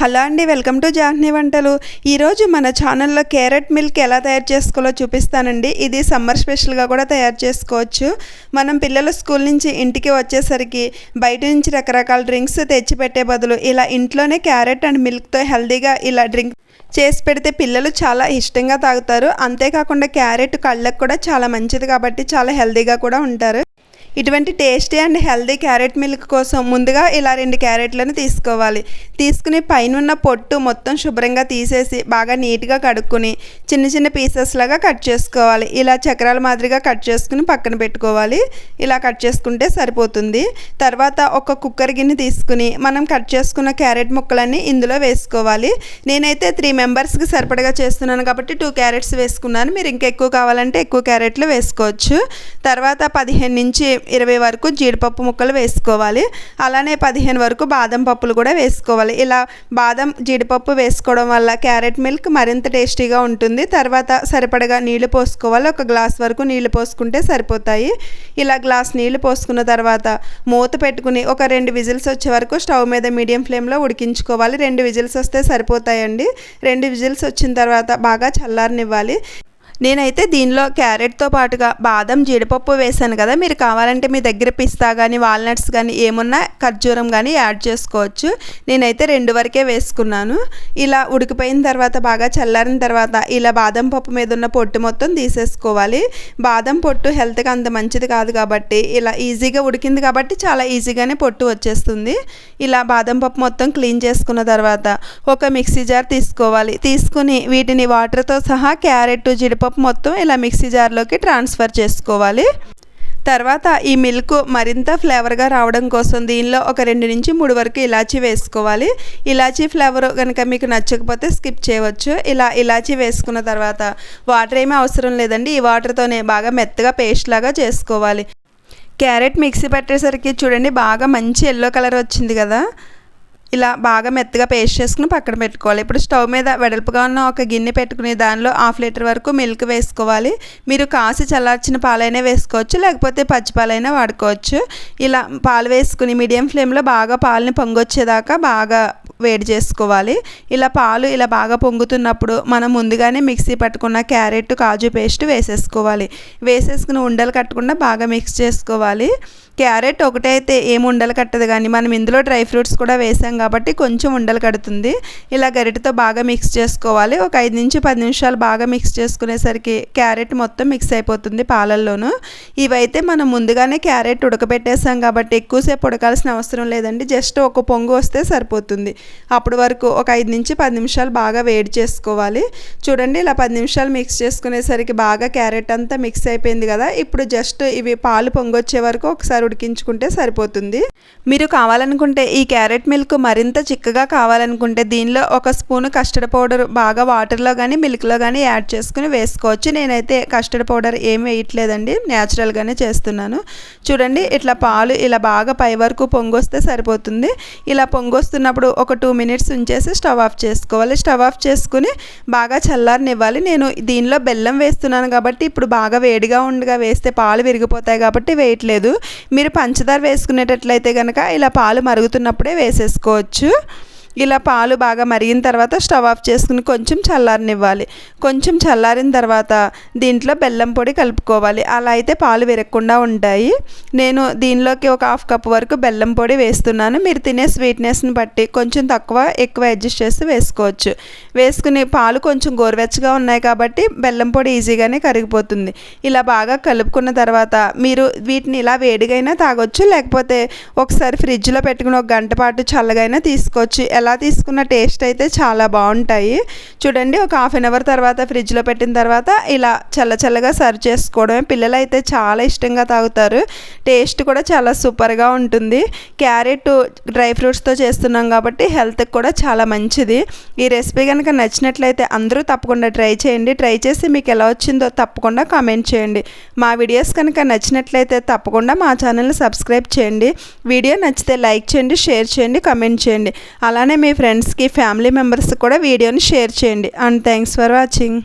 Hello అండి welcome to జాహ్నీ వంటలు. ఈరోజు మన ఛానల్లో క్యారెట్ మిల్క్ ఎలా తయారు చేసుకోవాలో చూపిస్తానండి. ఇది సమ్మర్ స్పెషల్గా కూడా తయారు చేసుకోవచ్చు. మనం పిల్లలు స్కూల్ నుంచి ఇంటికి వచ్చేసరికి బయట నుంచి రకరకాల డ్రింక్స్ తెచ్చిపెట్టే బదులు ఇలా ఇంట్లోనే క్యారెట్ అండ్ మిల్క్తో హెల్దీగా ఇలా డ్రింక్ చేసి పెడితే పిల్లలు చాలా ఇష్టంగా తాగుతారు. అంతేకాకుండా క్యారెట్ కళ్ళకు కూడా చాలా మంచిది కాబట్టి చాలా హెల్తీగా కూడా ఉంటారు. ఇటువంటి tasty and healthy carrot milk కోసం ముందుగా ఇలా రెండు క్యారెట్లను తీసుకోవాలి. తీసుకుని పైన ఉన్న పొట్టు మొత్తం శుభ్రంగా తీసేసి బాగా నీట్గా కడుక్కొని చిన్న చిన్న పీసెస్ లాగా కట్ చేసుకోవాలి. ఇలా చక్రాల మాదిరిగా కట్ చేసుకుని పక్కన పెట్టుకోవాలి. ఇలా కట్ చేసుకుంటే సరిపోతుంది. తర్వాత ఒక కుక్కర్ గిన్నె తీసుకుని మనం కట్ చేసుకున్న క్యారెట్ ముక్కలన్నీ ఇందులో వేసుకోవాలి. నేనైతే త్రీ మెంబర్స్కి సరిపడగా చేస్తున్నాను కాబట్టి టూ క్యారెట్స్ వేసుకున్నాను. మీరు ఇంకా ఎక్కువ కావాలంటే ఎక్కువ క్యారెట్లు వేసుకోవచ్చు. తర్వాత పదిహేను నుంచి ఇరవై వరకు జీడిపప్పు ముక్కలు వేసుకోవాలి. అలానే పదిహేను వరకు బాదం పప్పులు కూడా వేసుకోవాలి. ఇలా బాదం జీడిపప్పు వేసుకోవడం వల్ల క్యారెట్ మిల్క్ మరింత టేస్టీగా ఉంటుంది. తర్వాత సరిపడగా నీళ్ళు పోసుకోవాలి. ఒక గ్లాస్ వరకు నీళ్ళు పోసుకుంటే సరిపోతాయి. ఇలా గ్లాస్ నీళ్ళు పోసుకున్న తర్వాత మూత పెట్టుకుని ఒక రెండు విజిల్స్ వచ్చే వరకు స్టవ్ మీద మీడియం ఫ్లేమ్లో ఉడికించుకోవాలి. రెండు విజిల్స్ వస్తే సరిపోతాయండి. రెండు విజిల్స్ వచ్చిన తర్వాత బాగా చల్లారనివ్వాలి. నేనైతే దీనిలో క్యారెట్తో పాటుగా బాదం జీడిపప్పు వేసాను కదా. మీరు కావాలంటే మీ దగ్గర పిస్తా కానీ వాల్నట్స్ కానీ ఏమున్నా ఖర్జూరం కానీ యాడ్ చేసుకోవచ్చు. నేనైతే రెండు వరకే వేసుకున్నాను. ఇలా ఉడికిపోయిన తర్వాత బాగా చల్లారిన తర్వాత ఇలా బాదం పప్పు మీద ఉన్న పొట్టు మొత్తం తీసేసుకోవాలి. బాదం పొట్టు హెల్త్కి అంత మంచిది కాదు కాబట్టి ఇలా ఈజీగా ఉడికింది కాబట్టి చాలా ఈజీగానే పొట్టు వచ్చేస్తుంది. ఇలా బాదం పప్పు మొత్తం క్లీన్ చేసుకున్న తర్వాత ఒక మిక్సీ జార్ తీసుకోవాలి. తీసుకుని వీటిని వాటర్తో సహా క్యారెట్ జీడిపప్పు మొత్తం ఇలా మిక్సీ జార్లోకి ట్రాన్స్ఫర్ చేసుకోవాలి. తర్వాత ఈ మిల్క్ మరింత ఫ్లేవర్గా రావడం కోసం దీనిలో ఒక రెండు నుంచి మూడు వరకు ఇలాచి వేసుకోవాలి. ఇలాచీ ఫ్లేవర్ కనుక మీకు నచ్చకపోతే స్కిప్ చేయవచ్చు. ఇలా ఇలాచి వేసుకున్న తర్వాత వాటర్ ఏమీ అవసరం లేదండి. ఈ వాటర్తోనే బాగా మెత్తగా పేస్ట్ లాగా చేసుకోవాలి. క్యారెట్ మిక్సీ పట్టేసరికి చూడండి బాగా మంచి ఎల్లో కలర్ వచ్చింది కదా. ఇలా బాగా మెత్తగా పేస్ట్ చేసుకుని పక్కన పెట్టుకోవాలి. ఇప్పుడు స్టవ్ మీద వెడల్పుగా ఉన్న ఒక గిన్నె పెట్టుకుని దానిలో హాఫ్ లీటర్ వరకు మిల్క్ వేసుకోవాలి. మీరు కాసి చల్లార్చిన పాలైనా వేసుకోవచ్చు లేకపోతే పచ్చి పాలైనా వాడుకోవచ్చు. ఇలా పాలు వేసుకుని మీడియం ఫ్లేమ్లో బాగా పాలని పొంగొచ్చేదాకా బాగా వేడి చేసుకోవాలి. ఇలా పాలు ఇలా బాగా పొంగుతున్నప్పుడు మనం ముందుగానే మిక్సీ పట్టుకున్న క్యారెట్ కాజు పేస్ట్ వేసేసుకోవాలి. వేసేసుకుని ఉండలు కట్టకుండా బాగా మిక్స్ చేసుకోవాలి. క్యారెట్ ఒకటే అయితే ఏం ఉండలు కట్టదు కానీ మనం ఇందులో డ్రై ఫ్రూట్స్ కూడా వేసాం కాబట్టి కొంచెం ఉండలు కడుతుంది. ఇలా గరిటతో బాగా మిక్స్ చేసుకోవాలి. ఒక ఐదు నుంచి పది నిమిషాలు బాగా మిక్స్ చేసుకునేసరికి క్యారెట్ మొత్తం మిక్స్ అయిపోతుంది పాలల్లోనూ. ఇవైతే మనం ముందుగానే క్యారెట్ ఉడకబెట్టేసాం కాబట్టి ఎక్కువసేపు ఉడకాల్సిన అవసరం లేదండి. జస్ట్ ఒక పొంగు వస్తే సరిపోతుంది. అప్పటి వరకు ఒక ఐదు నుంచి పది నిమిషాలు బాగా వేడి చేసుకోవాలి. చూడండి ఇలా పది నిమిషాలు మిక్స్ చేసుకునేసరికి బాగా క్యారెట్ అంతా మిక్స్ అయిపోయింది కదా. ఇప్పుడు జస్ట్ ఇవి పాలు పొంగొచ్చే వరకు ఒకసారి ఉడికించుకుంటే సరిపోతుంది. మీరు కావాలనుకుంటే ఈ క్యారెట్ మిల్క్ మరింత చిక్కగా కావాలనుకుంటే దీనిలో ఒక స్పూన్ కస్టర్డ్ పౌడర్ బాగా వాటర్లో కానీ మిల్క్లో కానీ యాడ్ చేసుకుని వేసుకోవచ్చు. నేనైతే కస్టర్డ్ పౌడర్ ఏం వేయట్లేదండి. న్యాచురల్గానే చేస్తున్నాను. చూడండి ఇట్లా పాలు ఇలా బాగా పై వరకు పొంగొస్తే సరిపోతుంది. ఇలా పొంగొస్తున్నప్పుడు ఒక టూ మినిట్స్ ఉంచేసి స్టవ్ ఆఫ్ చేసుకోవాలి. స్టవ్ ఆఫ్ చేసుకుని బాగా చల్లారనివ్వాలి. నేను దీనిలో బెల్లం వేస్తున్నాను కాబట్టి ఇప్పుడు బాగా వేడిగా ఉండగా వేస్తే పాలు విరిగిపోతాయి కాబట్టి వేయట్లేదు. మీరు పంచదార వేసుకునేటట్లయితే కనుక ఇలా పాలు మరుగుతున్నప్పుడే వేసేసుకోవచ్చు. చేసుకోవచ్చు ఇలా పాలు బాగా మరిగిన తర్వాత స్టవ్ ఆఫ్ చేసుకుని కొంచెం చల్లారనివ్వాలి. కొంచెం చల్లారిన తర్వాత దీంట్లో బెల్లం పొడి కలుపుకోవాలి. అలా అయితే పాలు విరగకుండా ఉంటాయి. నేను దీనిలోకి ఒక హాఫ్ కప్ వరకు బెల్లం పొడి వేస్తున్నాను. మీరు తినే స్వీట్నెస్ని బట్టి కొంచెం తక్కువ ఎక్కువ అడ్జస్ట్ చేసి వేసుకోవచ్చు. వేసుకుని పాలు కొంచెం గోరువెచ్చగా ఉన్నాయి కాబట్టి బెల్లం పొడి ఈజీగానే కరిగిపోతుంది. ఇలా బాగా కలుపుకున్న తర్వాత మీరు వీటిని ఇలా వేడిగైనా తాగొచ్చు. లేకపోతే ఒకసారి ఫ్రిడ్జ్లో పెట్టుకుని ఒక గంట పాటు చల్లగైనా తీసుకోవచ్చు. ఎలా తీసుకున్న టేస్ట్ అయితే చాలా బాగుంటాయి. చూడండి ఒక హాఫ్ అన్ అవర్ తర్వాత ఫ్రిడ్జ్లో పెట్టిన తర్వాత ఇలా చల్ల చల్లగా సర్వ్ చేసుకోవడమే. పిల్లలు అయితే చాలా ఇష్టంగా తాగుతారు. టేస్ట్ కూడా చాలా సూపర్గా ఉంటుంది. క్యారెట్ డ్రై ఫ్రూట్స్తో చేస్తున్నాం కాబట్టి హెల్త్కి కూడా చాలా మంచిది. ఈ రెసిపీ కనుక నచ్చినట్లయితే అందరూ తప్పకుండా ట్రై చేయండి. ట్రై చేసి మీకు ఎలా వచ్చిందో తప్పకుండా కామెంట్ చేయండి. మా వీడియోస్ కనుక నచ్చినట్లయితే తప్పకుండా మా ఛానల్ని సబ్స్క్రైబ్ చేయండి. వీడియో నచ్చితే లైక్ చేయండి షేర్ చేయండి కమెంట్ చేయండి. అలానే మీ ఫ్రెండ్స్కి ఫ్యామిలీ మెంబర్స్ కూడా వీడియోని షేర్ చేయండి. And thanks for watching